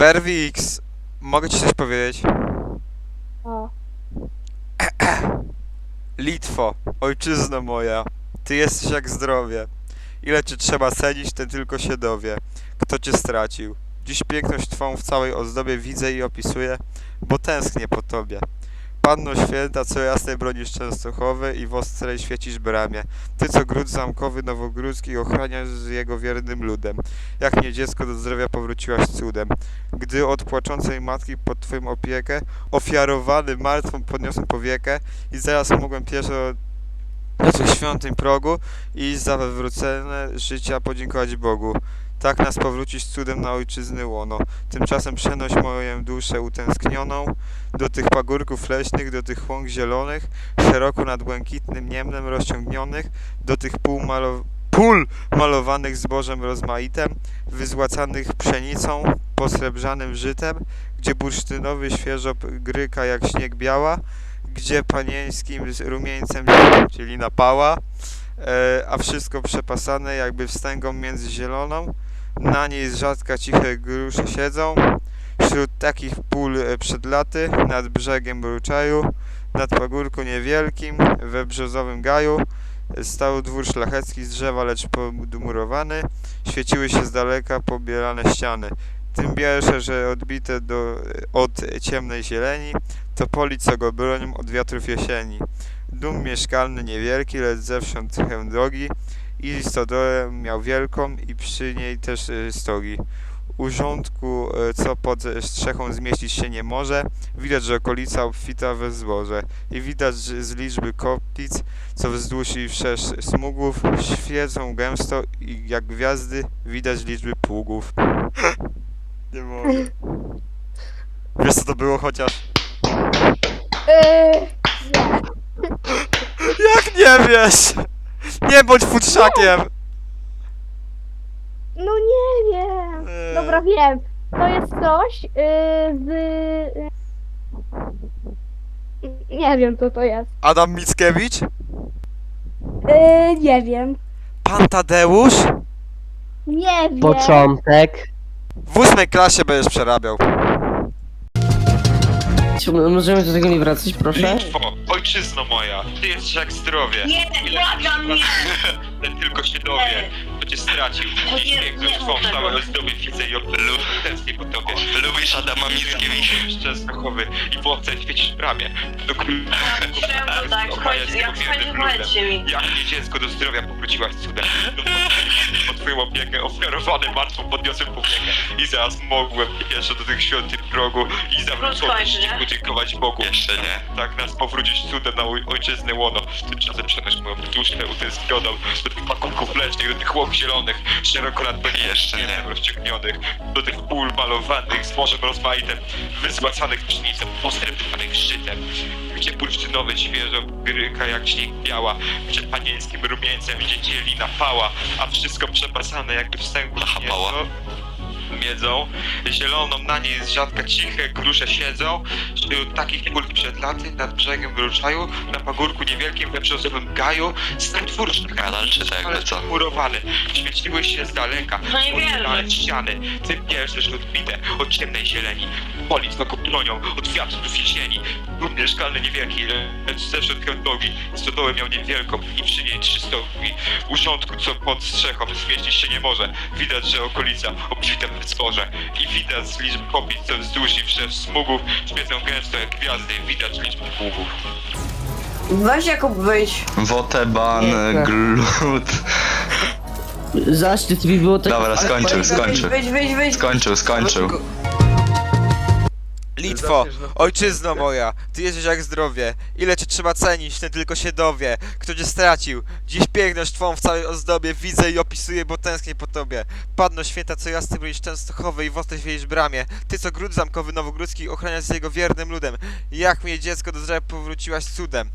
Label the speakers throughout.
Speaker 1: Werwix, mogę ci coś powiedzieć?
Speaker 2: O,
Speaker 1: Litwo, ojczyzno moja, ty jesteś jak zdrowie. Ile cię trzeba cenić, ten tylko się dowie. Kto cię stracił? Dziś piękność twą w całej ozdobie widzę i opisuję, bo tęsknię po tobie. Panno święta, co jasnej bronisz Częstochowy i w ostrej świecisz bramie. Ty, co gród zamkowy nowogródzki ochraniasz z jego wiernym ludem. Jak mnie dziecko do zdrowia powróciłaś cudem. Gdy od płaczącej matki pod twoją opiekę, ofiarowany martwą podniosłem powiekę i zaraz mogłem pieszo do tych świątyń progu i za wywrócone życia podziękować Bogu. Tak nas powrócić cudem na ojczyzny łono. Tymczasem przenoś moją duszę utęsknioną do tych pagórków leśnych, do tych łąk zielonych, szeroko nad błękitnym niemnem rozciągnionych, do tych pół pól malowanych zbożem rozmaitem, wyzłacanych pszenicą, posrebrzanym żytem, gdzie bursztynowy świeżo gryka jak śnieg biała, gdzie panieńskim rumieńcem czyli napała, a wszystko przepasane jakby wstęgą między zieloną, na niej z rzadka ciche grusze siedzą, wśród takich pól e, przed laty, nad brzegiem Bruczaju, nad pagórku niewielkim, we brzozowym gaju, e, stał dwór szlachecki z drzewa, lecz podmurowany, świeciły się z daleka pobielane ściany. Tym biersze, że odbite do, od ciemnej zieleni, to poli, co go bronią od wiatrów jesieni. Dum mieszkalny niewielki, lecz zewsząd trochę drogi i stodołę miał wielką i przy niej też y, stogi. Urządku, y, co pod strzechą zmieścić się nie może, widać, że okolica obfita we zboże i widać z liczby koplic, co wzdłuż i wszerz smugów, świecą gęsto i jak gwiazdy widać liczby pługów. nie mogę. Wiesz co to było chociaż?
Speaker 2: Yy, nie.
Speaker 1: Jak nie wiesz? Nie bądź futrzakiem!
Speaker 2: No nie wiem.
Speaker 1: Eee.
Speaker 2: Dobra, wiem. To jest coś yy, z... yy, Nie wiem, co to jest.
Speaker 1: Adam Mickiewicz?
Speaker 2: Yy, nie wiem.
Speaker 1: Pan Tadeusz?
Speaker 2: Nie wiem.
Speaker 3: Początek.
Speaker 1: W ósmej klasie będziesz przerabiał.
Speaker 3: Możemy do tego nie wracać, proszę?
Speaker 4: Litwo, ojczyzno moja, ty jesteś jak zdrowie.
Speaker 5: Nie, błagam nie!
Speaker 4: Ten tylko się dowie, kto cię stracił.
Speaker 5: O
Speaker 4: Dziś
Speaker 5: nie,
Speaker 4: piękność
Speaker 5: nie
Speaker 4: twą
Speaker 5: mów tego.
Speaker 4: całe ozdobie widzę i lu- tęsknię po tobie. Lubisz Adama Mickiewicza? Częstochowy i w łowce świecisz bramie. Do króla.
Speaker 5: Czemu tak? Chodź, jak fajnie powiedzcie mi.
Speaker 4: Jak mnie dziecko do zdrowia powróciłaś cudem. Po twoją opiekę ofiarowany martwą podniosłem powiekę i zaraz mogłem jeszcze do tych świątyń progu i życie
Speaker 5: nie?
Speaker 4: podziękować Bogu. Jeszcze nie. Tak nas powrócić cudem na oj- ojczyznę łono. Tymczasem przenoś moją duszę utęsknioną do tych pakunków leśnych, do tych łąk zielonych, szeroko nad jeszcze nie rozciągnionych, do tych pól malowanych z morzem rozmaitym, wyzłacanych pszenicą, postępowanych szczytem, gdzie bursztynowy świeżo gryka jak śnieg biała, przed panieńskim rumieńcem gdzie dzieli napała, a wszystko przepasane jakby wstępu mięso, miedzą, zieloną na niej z rzadka ciche grusze siedzą, wśród takich pól przed laty, nad brzegiem Gruczaju, na pagórku niewielkim we brzozowym gaju, stan twór szlachecki, ale murowany, świeciły się z daleka,
Speaker 5: No nie wierzę.
Speaker 4: ale ściany, tym pierwsze, odbite od ciemnej zieleni, polic go bronią, od wiatrów jesieni, dom mieszkalny niewielki, lecz zewsząd nogi, stodołę miał niewielką i przy niej trzy stołki, urządku, co pod strzechą zmieścić się nie może, widać, że okolica obfita w zboże i widać liczb kopic, co wzdłuż i wszerz smugów, świecą gęsto jak gwiazdy, widać liczby pługów.
Speaker 6: Weź Jakub wyjdź.
Speaker 7: Woteban,
Speaker 3: Nie.
Speaker 7: glut.
Speaker 3: Zaszczyt mi było tak...
Speaker 7: Dobra, skończył, skończył.
Speaker 6: Wyjdź, wyjdź, wyjdź.
Speaker 7: Skończył, skończył.
Speaker 1: Litwo, ojczyzno moja, ty jesteś jak zdrowie. Ile cię trzeba cenić, ten tylko się dowie. Kto cię stracił? Dziś piękność twą w całej ozdobie widzę i opisuję, bo tęsknię po tobie. Padno święta, co jasny bronisz Częstochowy i w ostrej świecisz bramie. Ty, co gród zamkowy nowogródzki ochraniasz z jego wiernym ludem. Jak mnie dziecko do zdrowia powróciłaś cudem.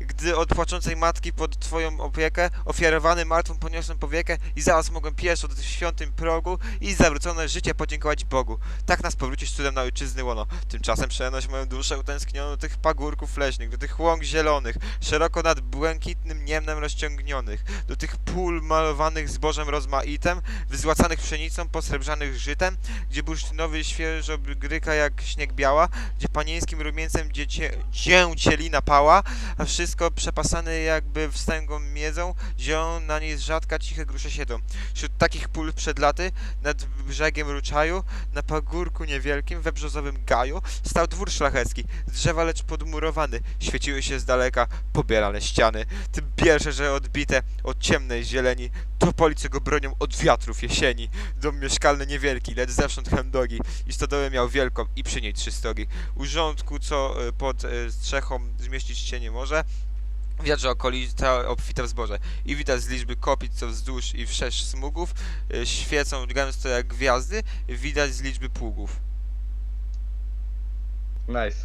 Speaker 1: Gdy od płaczącej matki pod twoją opiekę, ofiarowany martwą poniosłem powiekę i zaraz mogłem pieszo do tych świątyń progu i zawrócone życie podziękować Bogu. Tak nas powrócić cudem na ojczyzny łono. Tymczasem przenoś moją duszę utęsknioną do tych pagórków leśnych, do tych łąk zielonych, szeroko nad błękitnym niemnem rozciągnionych, do tych pól malowanych zbożem rozmaitem, wyzłacanych pszenicą, posrebrzanych żytem, gdzie bursztynowy świeżo gryka jak śnieg biała, gdzie panieńskim rumieńcem dziecię, dzięcielina pała, a wszystko przepasane jakby wstęgą miedzą, zielą na niej z rzadka ciche grusze siedzą. Wśród takich pól przed laty, nad brzegiem Ruczaju, na pagórku niewielkim, we brzozowym gaju, stał dwór szlachecki, z drzewa lecz podmurowany, świeciły się z daleka pobierane ściany, tym pierwsze, że odbite od ciemnej zieleni, topoli, co go bronią od wiatrów jesieni, dom mieszkalny niewielki, lecz zewsząd chemdogi, i stodołę miał wielką i przy niej trzy stogi. Urządku, co e, pod e, strzechą zmieścić się nie może, Widać, że okolica obfita w zboże. I widać z liczby kopic, co wzdłuż i wszerz smugów e, świecą gęsto jak gwiazdy, widać z liczby pługów.
Speaker 8: Nice.